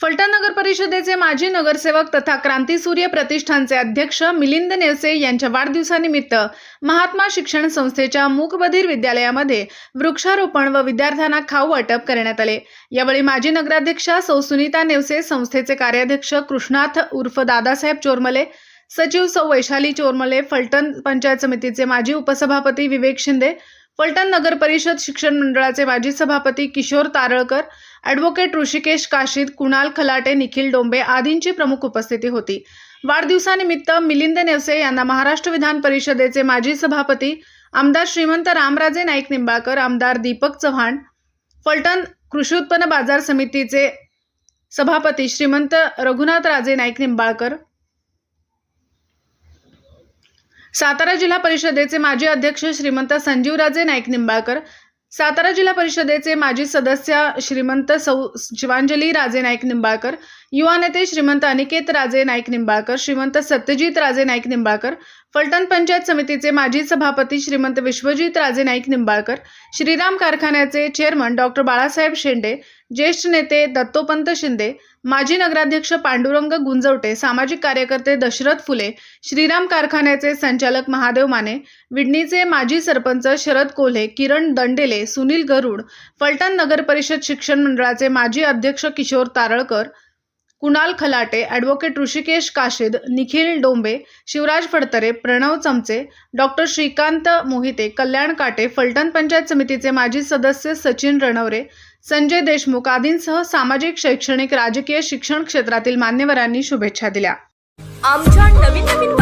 फलटण नगर परिषदेचे माजी नगरसेवक तथा क्रांतीसूर्य प्रतिष्ठानचे अध्यक्ष मिलिंद नेवसे यांच्या वाढदिवसानिमित्त महात्मा शिक्षण संस्थेच्या मूकबधीर विद्यालयामध्ये वृक्षारोपण व विद्यार्थ्यांना खाऊ वाटप करण्यात आले. यावेळी माजी नगराध्यक्षा सौ सुनीता नेवसे संस्थेचे कार्याध्यक्ष कृष्णाथ उर्फ दादासाहेब चोरमले सचिव सौ वैशाली चोरमले फलटण पंचायत समितीचे माजी उपसभापती विवेक शिंदे फलटण नगर परिषद शिक्षण मंडळाचे माजी सभापती किशोर तारळकर ॲडव्होकेट ऋषिकेश काशीद कुणाल खलाटे निखिल डोंबे आदींची प्रमुख उपस्थिती होती. वाढदिवसानिमित्त मिलिंद नेवसे यांना महाराष्ट्र विधान परिषदेचे माजी सभापती आमदार श्रीमंत रामराजे नाईक निंबाळकर आमदार दीपक चव्हाण फलटण कृषी उत्पन्न बाजार समितीचे सभापती श्रीमंत रघुनाथ राजे नाईक निंबाळकर सातारा जिल्हा परिषदेचे माजी अध्यक्ष श्रीमंत संजीवराजे नाईक निंबाळकर सातारा जिल्हा परिषदेचे माजी सदस्य श्रीमंत सौ शिवांजली राजे नाईक निंबाळकर युवा नेते श्रीमंत अनिकेत राजे नाईक निंबाळकर श्रीमंत सत्यजित राजे नाईक निंबाळकर फलटण पंचायत समितीचे माजी सभापती श्रीमंत विश्वजित राजे नाईक निंबाळकर श्रीराम कारखान्याचे चेअरमन डॉक्टर बाळासाहेब शेंडे ज्येष्ठ नेते दत्तोपंत शिंदे माजी नगराध्यक्ष पांडुरंग गुंजवटे सामाजिक कार्यकर्ते दशरथ फुले श्रीराम कारखान्याचे संचालक महादेव माने विडणीचे माजी सरपंच शरद कोल्हे किरण दंडेले सुनील गरुड फलटण नगर परिषद शिक्षण मंडळाचे माजी अध्यक्ष किशोर तारळकर कुणाल खलाटे ॲडव्होकेट ऋषिकेश काशिद निखिल डोंबे शिवराज फडतरे प्रणव चमचे डॉक्टर श्रीकांत मोहिते कल्याण काटे फलटण पंचायत समितीचे माजी सदस्य सचिन रणवरे संजय देशमुख आदींसह सामाजिक शैक्षणिक राजकीय शिक्षण क्षेत्रातील मान्यवरांनी शुभेच्छा दिल्या. आमच्या नवीन नवीन